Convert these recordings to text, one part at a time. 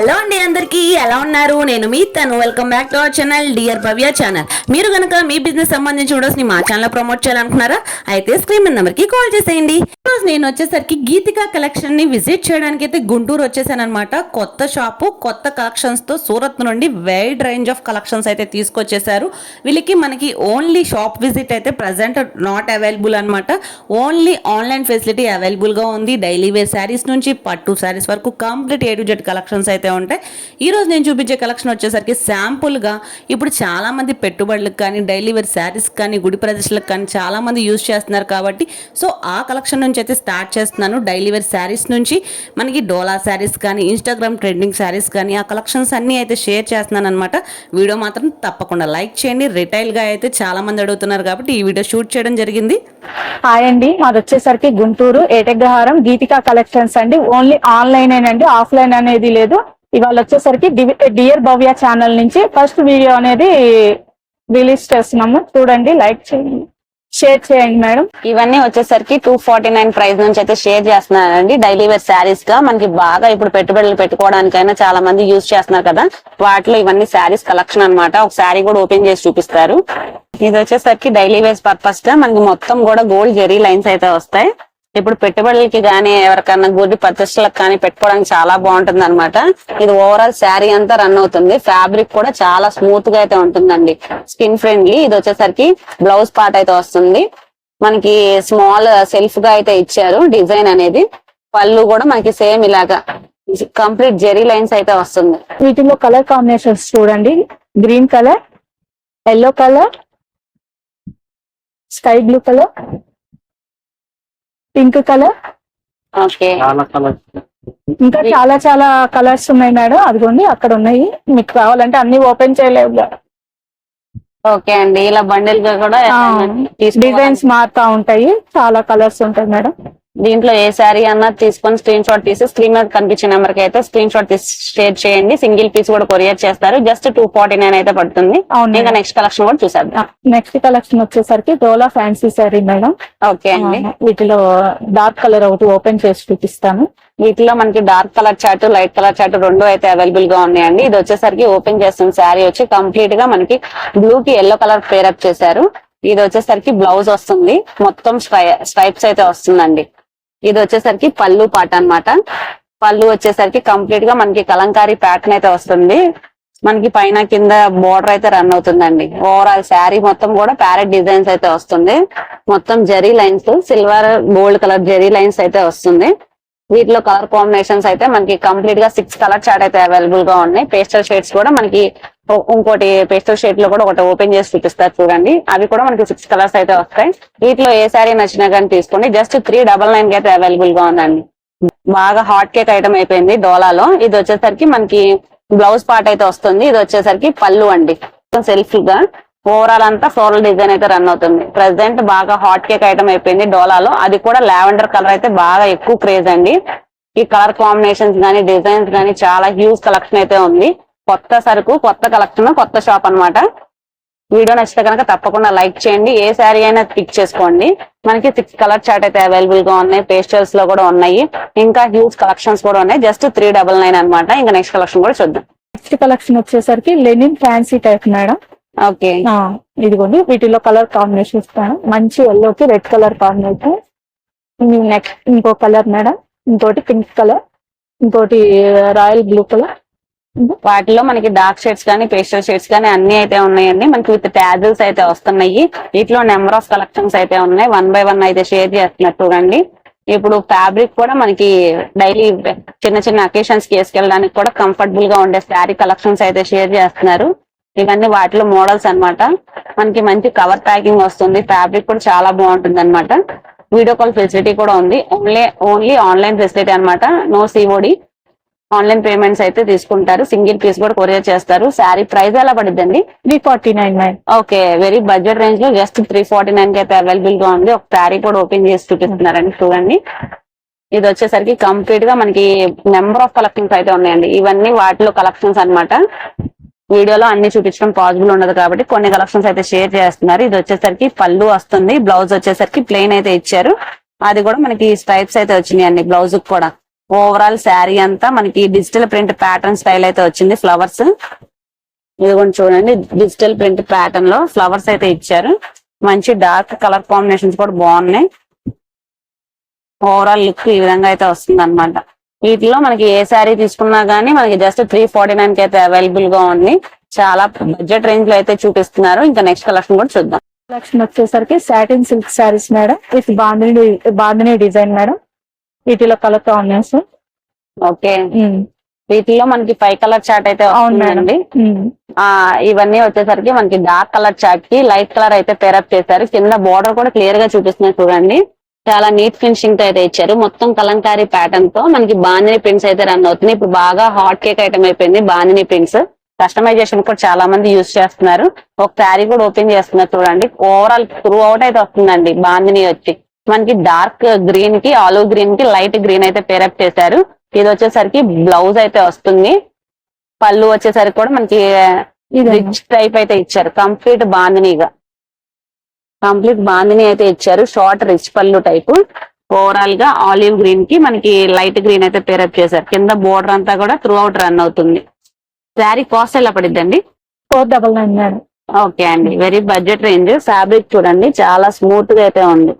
Hello అండి అందరికీ ఎలా ఉన్నారు? నేను మీ తను. Welcome back to our channel dear Bhavya channel మీరు కనుక మీ బిజినెస్ సంబంధించి వీడియోస్ని మా ఛానల్ ప్రమోట్ చేయాలనుకున్నారా? అయితే స్క్రీన్ నెంబర్కి కాల్ చేసేయండి. ఈరోజు నేను వచ్చేసరికి గీతికా కలెక్షన్ని విజిట్ చేయడానికి అయితే గుంటూరు వచ్చేసాను అనమాట కొత్త షాపు కొత్త కలెక్షన్స్తో సూరత్ నుండి వైడ్ రేంజ్ ఆఫ్ కలెక్షన్స్ అయితే తీసుకొచ్చేసారు. వీళ్ళకి మనకి ఓన్లీ షాప్ విజిట్ అయితే ప్రజెంట్ నాట్ అవైలబుల్ అనమాట ఓన్లీ ఆన్లైన్ ఫెసిలిటీ అవైలబుల్గా ఉంది. డైలీ వేర్ శారీస్ నుంచి పట్టు శారీస్ వరకు complete A to Z collections అయితే ఉంటాయి ఈ రోజు నేను చూపించే కలెక్షన్ వచ్చేసరికి శాంపుల్గా ఇప్పుడు చాలామంది పెట్టుబడులకు కానీ డైలీ వేర్ శారీస్ కానీ గుడి ప్రదర్శనలకు కానీ చాలామంది యూజ్ చేస్తున్నారు కాబట్టి సో ఆ కలెక్షన్ నుంచి అయితే స్టార్ట్ చేస్తున్నాను. డైలీ వేర్ శారీస్ నుంచి మనకి డోలా శారీస్ కానీ ఇన్స్టాగ్రామ్ ట్రెండింగ్ శారీస్ కానీ ఆ కలెక్షన్స్ అన్నీ అయితే షేర్ చేస్తున్నాను అనమాట వీడియో మాత్రం తప్పకుండా లైక్ చేయండి. రిటైల్గా అయితే చాలా మంది అడుగుతున్నారు కాబట్టి ఈ వీడియో షూట్ చేయడం జరిగింది. హాయ్ అండి. మాది వచ్చేసరికి గుంటూరు ఏటగ్రహారం గీతికా కలెక్షన్స్ అండి. ఓన్లీ ఆన్లైన్ అండి ఆఫ్లైన్ అనేది లేదు. ఇవాళ వచ్చేసరికి డియర్ భవ్య ఛానల్ నుంచి ఫస్ట్ వీడియో అనేది రిలీజ్ చేస్తున్నాము. చూడండి లైక్ చేయండి షేర్ చేయండి మేడం. ఇవన్నీ వచ్చేసరికి టూ ఫార్టీ నైన్ ప్రైస్ నుంచి అయితే షేర్ చేస్తున్నారండి. డైలీ వేర్ శారీస్గా మనకి బాగా ఇప్పుడు పెట్టుబడులు పెట్టుకోవడానికైనా చాలా మంది యూజ్ చేస్తున్నారు కదా. వాటిలో ఇవన్నీ శారీస్ కలెక్షన్ అన్నమాట. ఒక శారీ కూడా ఓపెన్ చేసి చూపిస్తారు. ఇది వచ్చేసరికి డైలీ వేర్ పర్పస్గా మనకి మొత్తం కూడా గోల్డ్ జెరీ లైన్స్ అయితే వస్తాయి. ఇప్పుడు పెట్టుబడులకి కానీ ఎవరికన్నా గుడి ప్రతిష్టలకు కానీ పెట్టుకోవడానికి చాలా బాగుంటుంది అనమాట ఇది ఓవరాల్ శారీ అంతా రన్ అవుతుంది. ఫ్యాబ్రిక్ కూడా చాలా స్మూత్గా అయితే ఉంటుందండి. స్కిన్ ఫ్రెండ్లీ ఇది వచ్చేసరికి బ్లౌజ్ పార్ట్ అయితే వస్తుంది. మనకి స్మాల్ సెల్ఫ్గా అయితే ఇచ్చారు డిజైన్ అనేది. పళ్ళు కూడా మనకి సేమ్ ఇలాగా. కంప్లీట్ జెరీ లైన్స్ అయితే వస్తుంది. వీటిలో కలర్ కాంబినేషన్స్ చూడండి. Green colour yellow colour sky blue colour pink colour? Okay. ఇంకా చాలా చాలా కలర్స్ ఉన్నాయి మేడం. అదిగోండి అక్కడ ఉన్నాయి. మీకు కావాలంటే అన్ని ఓపెన్ చేయలేవు. ఓకే అండి. ఇలా బండిల్గా కూడా. డిజైన్స్ మారుతా ఉంటాయి. చాలా కలర్స్ ఉంటాయి మేడం. దీంట్లో ఏ శారీ అన్నా తీసుకొని స్క్రీన్ షాట్ తీసి స్క్రీన్ మీద కనిపించే నెంబర్కి అయితే స్క్రీన్ షాట్ తీసి షేర్ చేయండి. సింగిల్ పీస్ కూడా కొరియర్ చేస్తారు. జస్ట్ టూ ఫార్టీ నైన్ అయితే పడుతుంది. ఇంకా నెక్స్ట్ కలెక్షన్ కూడా చూసేద్దాం. నెక్స్ట్ కలెక్షన్ వచ్చేసరికి Dola fancy sari madam okay అండి. వీటిలో డార్క్ కలర్ ఒకటి ఓపెన్ చేసి చూపిస్తాను. వీటిలో మనకి dark colour chart light colour chart రెండు అయితే అవైలబుల్గా ఉన్నాయండి. ఇది వచ్చేసరికి ఓపెన్ చేస్తున్న శారీ వచ్చి కంప్లీట్గా మనకి బ్లూ కి ఎల్లో కలర్ పేరప్ చేశారు. ఇది వచ్చేసరికి బ్లౌజ్ వస్తుంది. మొత్తం స్ట్రైప్స్ అయితే వస్తుందండి. ఇది వచ్చేసరికి పళ్ళు పాట అన్నమాట. పళ్ళు వచ్చేసరికి కంప్లీట్గా మనకి కలంకారీ ప్యాటర్న్ అయితే వస్తుంది. మనకి పైన కింద బోర్డర్ అయితే రన్ అవుతుందండి. ఓవరాల్ శారీ మొత్తం కూడా ప్యారెట్ డిజైన్స్ అయితే వస్తుంది. మొత్తం zari lines silver gold colour zari lines అయితే వస్తుంది. వీటిలో కలర్ కాంబినేషన్స్ అయితే మనకి కంప్లీట్గా సిక్స్ కలర్ చార్ట్ అయితే అవైలబుల్గా ఉన్నాయి. పేస్టల్ షేడ్స్ కూడా మనకి ఇంకోటి పేస్టల్ షేడ్లో కూడా ఒకటి ఓపెన్ చేసి చూపిస్తారు చూడండి. అవి కూడా మనకి సిక్స్ కలర్స్ అయితే వస్తాయి. వీటిలో ఏ శారీ నచ్చినా కానీ తీసుకోండి. జస్ట్ త్రీ డబల్ నైన్కి అయితే అవైలబుల్గా ఉందండి. బాగా హాట్ కేక్ ఐటమ్ అయిపోయింది డోలాలో ఇది వచ్చేసరికి మనకి బ్లౌజ్ పార్ట్ అయితే వస్తుంది. ఇది వచ్చేసరికి పళ్ళు అండి. సెల్ఫ్గా. ఓవరాల్ అంతా ఫ్లోరల్ డిజైన్ అయితే రన్ అవుతుంది. ప్రెసెంట్ బాగా హాట్ కేక్ ఐటమ్ అయిపోయింది డోలాలో. అది కూడా లావెండర్ కలర్ అయితే బాగా ఎక్కువ క్రేజ్ అండి. ఈ కలర్ కాంబినేషన్స్ గానీ డిజైన్స్ గానీ చాలా హ్యూజ్ కలెక్షన్ అయితే ఉంది. కొత్త సరుకు కొత్త కలెక్షన్ కొత్త షాప్ అన్నమాట. వీడియో నచ్చితే కనుక తప్పకుండా లైక్ చేయండి. ఏ శారీ అయినా పిక్ చేసుకోండి. మనకి సిక్స్ కలర్ చార్ట్ అయితే అవైలబుల్గా ఉన్నాయి. పేస్టల్స్లో కూడా ఉన్నాయి. ఇంకా హ్యూజ్ కలెక్షన్స్ కూడా ఉన్నాయి. జస్ట్ త్రీ డబల్ నైన్ అనమాట ఇంకా నెక్స్ట్ కలెక్షన్ కూడా చూద్దాం. నెక్స్ట్ కలెక్షన్ వచ్చేసరికి linen fancy type madam. Okay. ఇదిగోండి వీటిలో కలర్ కాంబినేషన్ ఇస్తాను మంచి ఎల్లోకి రెడ్ కలర్ కాంబినేషన్. నెక్స్ట్ ఇంకో కలర్ మేడం ఇంకోటి పింక్ కలర్ ఇంకోటి రాయల్ బ్లూ కలర్. వాటిలో మనకి డార్క్ షేడ్స్ కానీ పేస్టల్ షేడ్స్ కానీ అన్ని అయితే ఉన్నాయండి. మనకి విత్ ట్యాజిల్స్ అయితే వస్తున్నాయి. వీటిలో నెంబర్ ఆఫ్ కలెక్షన్స్ అయితే ఉన్నాయి. వన్ బై వన్ అయితే షేర్ చేస్తున్నారు చూడండి. ఇప్పుడు ఫ్యాబ్రిక్ కూడా మనకి డైలీ చిన్న చిన్న అకేషన్స్కి వేసుకెళ్ళడానికి కూడా కంఫర్టబుల్గా ఉండే శారీ కలెక్షన్స్ అయితే షేర్ చేస్తున్నారు. ఇవన్నీ వాటిలో మోడల్స్ అన్నమాట. మనకి మంచి కవర్ ప్యాకింగ్ వస్తుంది. ఫ్యాబ్రిక్ కూడా చాలా బాగుంటుంది అనమాట వీడియో కాల్ ఫెసిలిటీ కూడా ఉంది. ఓన్లీ ఓన్లీ ఆన్లైన్ ఫెసిలిటీ అన్నమాట. నో సిఓడి ఆన్లైన్ పేమెంట్స్ అయితే తీసుకుంటారు. సింగిల్ పీస్ కూడా కొరియర్ చేస్తారు. శారీ ప్రైస్ ఎలా పడిద్దండి? Three forty nine okay very budget రేంజ్లో జస్ట్ త్రీ ఫార్టీ నైన్కి అయితే అవైలబుల్గా ఉంది. ఒక శారీ కూడా ఓపెన్ చేసి చూపిస్తున్నారండి చూడండి. ఇది వచ్చేసరికి కంప్లీట్గా మనకి నెంబర్ ఆఫ్ కలెక్షన్స్ అయితే ఉన్నాయండి. ఇవన్నీ వాటిలో కలెక్షన్స్ అన్నమాట. వీడియోలో అన్ని చూపించడం పాసిబుల్ ఉండదు కాబట్టి కొన్ని కలెక్షన్స్ అయితే షేర్ చేస్తున్నారు. ఇది వచ్చేసరికి పళ్ళు వస్తుంది. బ్లౌజ్ వచ్చేసరికి ప్లెయిన్ అయితే ఇచ్చారు. అది కూడా మనకి స్ట్రైప్స్ అయితే వచ్చినాయి అండి బ్లౌజ్ కూడా. ఓవరాల్ శారీ అంతా మనకి డిజిటల్ ప్రింట్ ప్యాటర్న్ స్టైల్ అయితే వచ్చింది. ఫ్లవర్స్ ఇది కూడా చూడండి. డిజిటల్ ప్రింట్ ప్యాటర్న్లో ఫ్లవర్స్ అయితే ఇచ్చారు. మంచి డార్క్ కలర్ కాంబినేషన్స్ కూడా బాగున్నాయి. ఓవరాల్ లుక్ ఈ విధంగా అయితే వస్తుంది అనమాట వీటిలో మనకి ఏ శారీ తీసుకున్నా గానీ మనకి జస్ట్ త్రీ ఫార్టీ నైన్కి అయితే అవైలబుల్గా ఉంది. చాలా బడ్జెట్ రేంజ్లో అయితే చూపిస్తున్నారు. ఇంకా నెక్స్ట్ కలెక్షన్ కూడా చూద్దాం. కలెక్షన్ వచ్చేసరికి satin silk saris madam with bandhani bandhani design madam వీటిలో కలర్ కాంబినేషన్ ఓకే వీటిలో మనకి ఫైవ్ కలర్ చార్ట్ అయితే అవును మేడం వస్తుందండి. ఆ ఇవన్నీ వచ్చేసరికి మనకి డార్క్ కలర్ చార్ట్కి లైట్ కలర్ అయితే పేరప్ చేశారు. కింద బోర్డర్ కూడా క్లియర్గా చూపిస్తున్నారు చూడండి. చాలా నీట్ ఫినిషింగ్తో అయితే ఇచ్చారు. మొత్తం కలంకారీ ప్యాటర్న్తో మనకి బాందిని ప్రింట్స్ అయితే రన్ అవుతున్నాయి. ఇప్పుడు బాగా హాట్ కేక్ ఐటమ్ అయిపోయింది బాందిని ప్రింట్స్ కస్టమైజేషన్ కూడా చాలా మంది యూజ్ చేస్తున్నారు. ఒక శారీ కూడా ఓపెన్ చేస్తున్నారు చూడండి. ఓవరాల్ త్రూ అవుట్ అయితే వస్తుందండి బాందిని వచ్చి. మనకి డార్క్ గ్రీన్కి ఆలివ్ గ్రీన్కి లైట్ గ్రీన్ అయితే పేరప్ చేశారు. ఇది వచ్చేసరికి బ్లౌజ్ అయితే వస్తుంది. పళ్ళు వచ్చేసరికి కూడా మనకి రిచ్ టైప్ అయితే ఇచ్చారు. కంప్లీట్ బాందినీగా కంప్లీట్ బాందిని అయితే ఇచ్చారు. షార్ట్ రిచ్ పళ్ళు టైప్. ఓవరాల్గా ఆలివ్ గ్రీన్కి మనకి లైట్ గ్రీన్ అయితే పేరప్ చేశారు. కింద బోర్డర్ అంతా కూడా త్రూ అవుట్ రన్ అవుతుంది. శారీ కాస్ట్ ఎలా పడిద్దండి? ఫోర్ డబల్ నైన్ ఓకే అండి. వెరీ బడ్జెట్ రేంజ్ ఫ్యాబ్రిక్ చూడండి. చాలా స్మూత్గా అయితే ఉంది.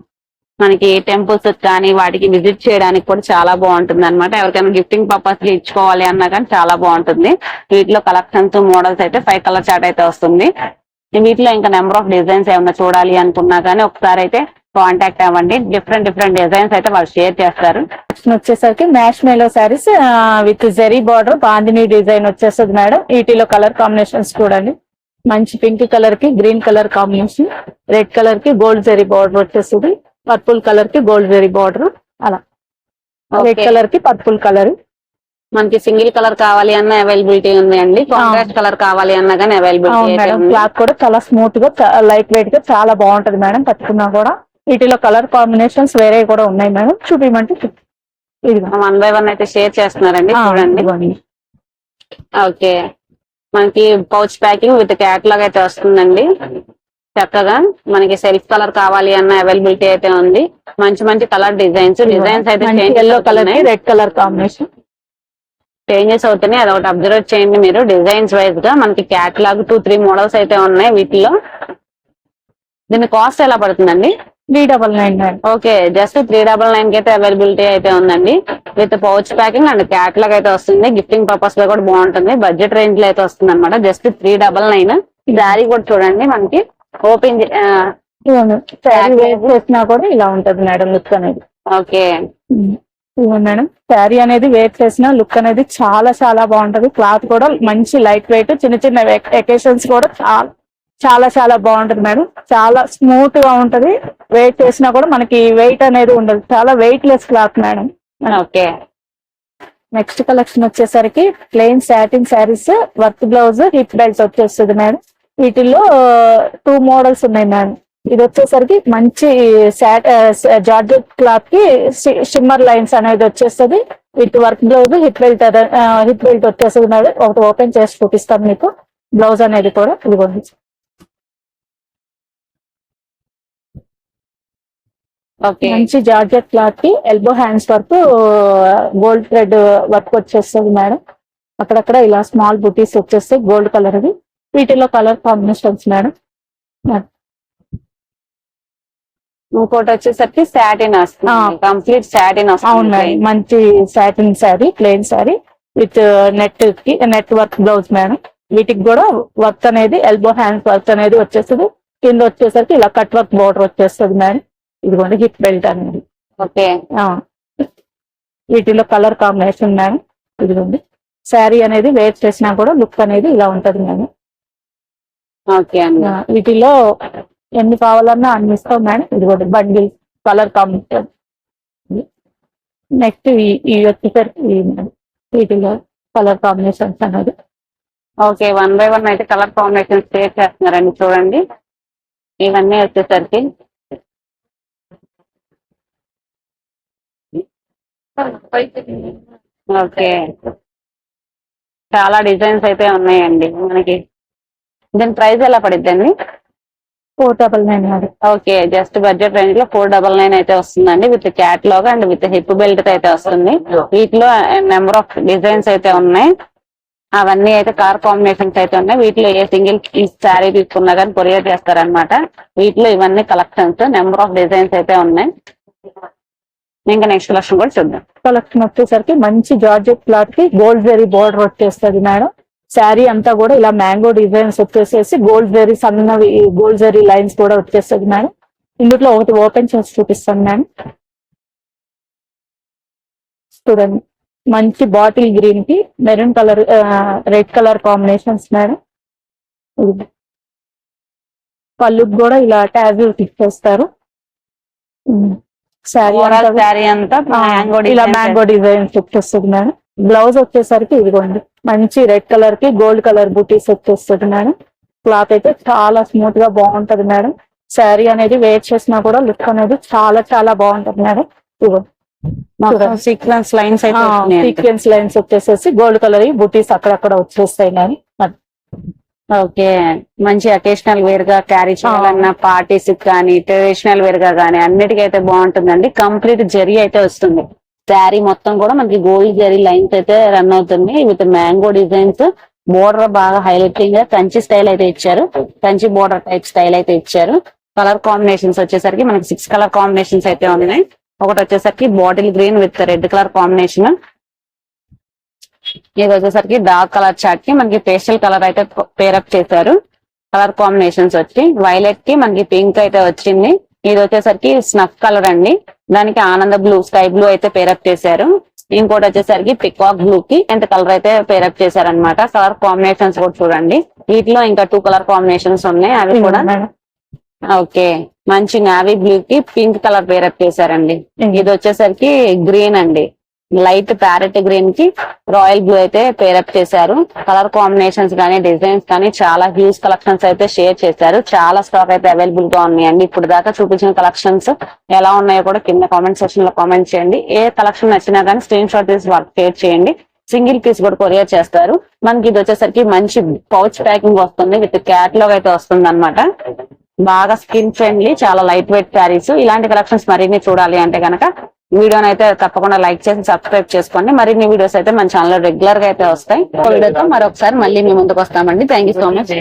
మనకి టెంపుల్స్ కానీ వాటికి విజిట్ చేయడానికి కూడా చాలా బాగుంటుంది అనమాట ఎవరికైనా గిఫ్టింగ్ పర్పస్ ఇచ్చుకోవాలి అన్నా కానీ చాలా బాగుంటుంది. వీటిలో కలెక్షన్స్ మోడల్స్ అయితే ఫైవ్ కలర్ చార్ట్ అయితే వస్తుంది. వీటిలో ఇంకా నెంబర్ ఆఫ్ డిజైన్స్ ఏమైనా చూడాలి అనుకున్నా కానీ ఒకసారి అయితే కాంటాక్ట్ అవ్వండి. డిఫరెంట్ డిఫరెంట్ డిజైన్స్ అయితే వాళ్ళు షేర్ చేస్తారు. వచ్చేసరికి marshmallow saris with zari border bandhani design వచ్చేస్తుంది మేడం వీటిలో కలర్ కాంబినేషన్స్ చూడండి. మంచి పింక్ కలర్కి గ్రీన్ కలర్ కాంబినేషన్ రెడ్ కలర్కి గోల్డ్ జెరీ బార్డర్ వచ్చేస్తుంది. పర్పుల్ కలర్కి గోల్డ్ జెరీ బార్డర్ అలా. రెడ్. కలర్కి పర్పుల్ కలర్ మనకి సింగిల్ కలర్ కావాలి అన్న అవైలబిలిటీ ఉంది అండి కాంట్రాస్ట్ కలర్ కావాలి అన్నా కానీ అవైలబిలిటీ మేడం. క్లాత్ కూడా చాలా స్మూత్గా లైట్ వెయిట్గా చాలా బాగుంటది మేడం. కట్టుకున్నా కూడా వీటిలో కలర్ కాంబినేషన్స్ వేరే కూడా ఉన్నాయి మేడం. చూపించమంటే. వన్ బై వన్ అయితే షేర్ చేస్తున్నారండి. చూడండి. ఓకే. మనకి పౌచ్ ప్యాకింగ్ విత్ క్యాట్లాగ్ అయితే వస్తుందండి. చక్కగా మనకి సెల్ఫ్ కలర్ కావాలి అన్న అవైలబిలిటీ అయితే ఉంది. మంచి మంచి కలర్ డిజైన్స్ డిజైన్స్ అయితే yellow colour red colour combination changes అవుతున్నాయి. అదొకటి అబ్జర్వ్ చేయండి మీరు. డిజైన్స్ వైజ్గా మనకి క్యాట్లాగ్ టూ త్రీ మోడల్స్ అయితే ఉన్నాయి వీటిలో. దీని కాస్ట్ ఎలా పడుతుందండి? Three double nine okay just three double నైన్కి అయితే అవైలబిలిటీ అయితే ఉందండి. With pouch packing and catalogue అయితే వస్తుంది. గిఫ్టింగ్ పర్పస్లో కూడా బాగుంటుంది. బడ్జెట్ రేంజ్లో అయితే వస్తుంది అనమాట just three double nine sari కూడా చూడండి మనకి. ఓపెన్ శారీ చేసినా కూడా ఇలా ఉంటది మేడం లుక్ అనేది. ఓకే ఇదిగోండి మేడం శారీ అనేది వేర్ చేసిన లుక్ అనేది చాలా చాలా బాగుంటది. క్లాత్ కూడా మంచి లైట్ వెయిట్ చిన్న చిన్న ఎకేషన్స్ కూడా చాలా చాలా చాలా బాగుంటది మేడం. చాలా స్మూత్గా ఉంటది. వెయిట్ చేసినా కూడా మనకి వెయిట్ అనేది ఉండదు. చాలా weightless cloth madam. Okay. Next collection వచ్చేసరికి plain satin saris work blouse hip belt వచ్చేస్తుంది మేడం. వీటిల్లో టూ మోడల్స్ ఉన్నాయి మేడం. ఇది వచ్చేసరికి మంచి జార్జెట్ క్లాత్కి షిమ్మర్ లైన్స్ అనేది వచ్చేస్తుంది. With work blouse hip belt hip belt వచ్చేస్తుంది ఒకటి ఓపెన్ చేసి చూపిస్తాను మీకు. బ్లౌజ్ అనేది కూడా ఇదిగోండి. మంచి జార్జెట్ క్లాత్కి elbow hands work gold thread work వచ్చేస్తుంది మేడం. అక్కడక్కడ ఇలా స్మాల్ బుటీస్ వచ్చేస్తాయి గోల్డ్ కలర్ వి వీటిలో కలర్ కాంబినేషన్స్ మేడం. ఇంకోటి వచ్చేసరికి సాటిన్ వస్తుంది. కంప్లీట్ సాటిన్ అవును వస్తుంది. మంచి satin sari plain sari with నెట్కి net work blouse madam వీటికి కూడా వర్క్ అనేది ఎల్బో హ్యాండ్స్ వర్క్ అనేది వచ్చేస్తుంది. కింద వచ్చేసరికి ఇలా కట్ వర్క్ బోర్డర్ వచ్చేస్తుంది మేడం ఇదిగోండి హిప్ బెల్ట్ అనేది. ఓకే. వీటిలో కలర్ కాంబినేషన్ మేడం ఇదిగోండి. శారీ అనేది వేర్ చేసినా కూడా లుక్ అనేది ఇలా ఉంటది మేడం ఓకే వీటిలో ఎన్ని కావాలన్నా అన్ని ఇస్తాం మేడం. ఇదిగోండి బండిల్ కలర్ కాంబినేషన్. నెక్స్ట్ ఈ వచ్చేసరికి వీటిలో కలర్ కాంబినేషన్స్ అనేది. ఓకే వన్ బై వన్ అయితే కలర్ కాంబినేషన్ షేర్ చేస్తున్నారండి చూడండి. ఇవన్నీ వచ్చేసరికి. ఓకే. చాలా డిజైన్స్ అయితే ఉన్నాయండి మనకి. దీని ప్రైస్ ఎలా పడిద్దండి? Four double nine okay just budget రేంజ్లో ఫోర్ డబల్ నైన్ అయితే వస్తుందండి. With catalogue and with hip belt అయితే వస్తుంది. వీటిలో నెంబర్ ఆఫ్ డిజైన్స్ అయితే ఉన్నాయి. అవన్నీ అయితే కలర్ కాంబినేషన్స్ అయితే ఉన్నాయి. వీటిలో ఏ సింగిల్ శారీ తీసుకున్నా కానీ కొరియర్ చేస్తారనమాట వీటిలో ఇవన్నీ కలెక్షన్స్ నెంబర్ ఆఫ్ డిజైన్స్ అయితే ఉన్నాయి. ఇంకా నెక్స్ట్ కలెక్షన్ కూడా చూద్దాం. కలెక్షన్ వచ్చేసరికి మంచి జార్జెట్ క్లాత్కి గోల్డ్ జెరీ బార్డర్ వచ్చేస్తుంది మేడం. శారీ అంతా కూడా ఇలా మ్యాంగో డిజైన్స్ వచ్చేసేసి గోల్డ్ జెరీ సన్నవి గోల్డ్ జెరీ లైన్స్ కూడా వచ్చేస్తుంది మేడం ఇందులో ఒకటి ఓపెన్ చేసి చూపిస్తాను మేడం చూడండి. మంచి బాటిల్ గ్రీన్కి maroon colour red colour combinations madam. పళ్ళుకి కూడా ఇలా ట్యాబ్లు ఇచ్చేస్తారు శారీ అంతా ఇలా మ్యాంగో డిజైన్స్ వచ్చేస్తుంది మేడం బ్లౌజ్ వచ్చేసరికి ఇదిగోండి. మంచి రెడ్ కలర్కి గోల్డ్ కలర్ బూటీస్ వచ్చేస్తుంది మేడం. క్లాత్ అయితే చాలా స్మూత్గా బాగుంటది మేడం. శారీ అనేది వేర్ చేసినా కూడా లుక్ అనేది చాలా చాలా బాగుంటది మేడం. ఇదిగో. మొత్తం సీక్వెన్స్ లైన్స్ అయితే సీక్వెన్స్ లైన్స్ వచ్చేసేసి గోల్డ్ కలర్ బూటీస్ అక్కడక్కడ వచ్చేస్తాయి మేడం. ఓకే. మంచి అకేషనల్ వేర్గా క్యారీ చేయాలన్నా పార్టీస్ కానీ ట్రెడిషనల్ వేర్గా కానీ అన్నిటికైతే బాగుంటుందండి. కంప్లీట్ జరీ అయితే వస్తుంది. శారీ మొత్తం కూడా మనకి గోల్డ్ జరీ లైన్స్ అయితే రన్ అవుతుంది. With mango designs. బోర్డర్ బాగా హైలైటింగ్గా కంచి స్టైల్ అయితే ఇచ్చారు. కంచి బోర్డర్ టైప్ స్టైల్ అయితే ఇచ్చారు. కలర్ కాంబినేషన్స్ వచ్చేసరికి మనకి సిక్స్ కలర్ కాంబినేషన్స్ అయితే ఉన్నాయి. ఒకటి వచ్చేసరికి bottle green with red colour combination. ఇది వచ్చేసరికి డార్క్ కలర్ చాట్కి మనకి పేస్టల్ కలర్ అయితే పేరప్ చేశారు. కలర్ కాంబినేషన్స్ వచ్చి. వైలెట్కి మనకి పింక్ అయితే వచ్చింది. ఇది వచ్చేసరికి స్నఫ్ కలర్ అండి. దానికి ఆనంద బ్లూ స్కై బ్లూ అయితే పేరప్ చేశారు. ఇంకోటి వచ్చేసరికి పికాక్ బ్లూ కి ఎంత కలర్ అయితే పేరప్ చేశారు అనమాట కలర్ కాంబినేషన్స్ కూడా చూడండి. వీటిలో ఇంకా టూ కలర్ కాంబినేషన్స్ ఉన్నాయి. అవి కూడా ఓకే. మంచి నావీ బ్లూ కి పింక్ కలర్ పేరప్ చేశారండి. ఇది వచ్చేసరికి గ్రీన్ అండి. లైట్ ప్యారెట్ గ్రీన్కి రాయల్ బ్లూ అయితే పేరప్ చేశారు. కలర్ కాంబినేషన్స్ కానీ డిజైన్స్ కానీ చాలా హ్యూజ్ కలెక్షన్స్ అయితే షేర్ చేశారు. చాలా స్టాక్ అయితే అవైలబుల్గా ఉన్నాయండి. ఇప్పుడు దాకా చూపించిన కలెక్షన్స్ ఎలా ఉన్నాయో కూడా కింద కామెంట్ సెక్షన్లో కామెంట్ చేయండి. ఏ కలెక్షన్ నచ్చినా కానీ స్క్రీన్ షాట్ తీసి వర్క్ షేర్ చేయండి. సింగిల్ పీస్ కూడా కొరియర్ చేస్తారు. మనకి ఇది వచ్చేసరికి మంచి పౌచ్ ప్యాకింగ్ వస్తుంది. విత్ క్యాట్లాగ్ అయితే వస్తుంది బాగా స్కిన్ ఫ్రెండ్లీ చాలా లైట్ వెయిట్ శారీస్ ఇలాంటి కలెక్షన్స్ మరిన్ని చూడాలి అంటే కనుక వీడియోని అయితే తప్పకుండా లైక్ చేసి సబ్స్క్రైబ్ చేసుకోండి. మరిన్ని వీడియోస్ అయితే మన ఛానల్ రెగ్యులర్గా అయితే వస్తాయి. వీడియోతో మరొకసారి మళ్ళీ మీ ముందుకు వస్తామండి. Thank you so much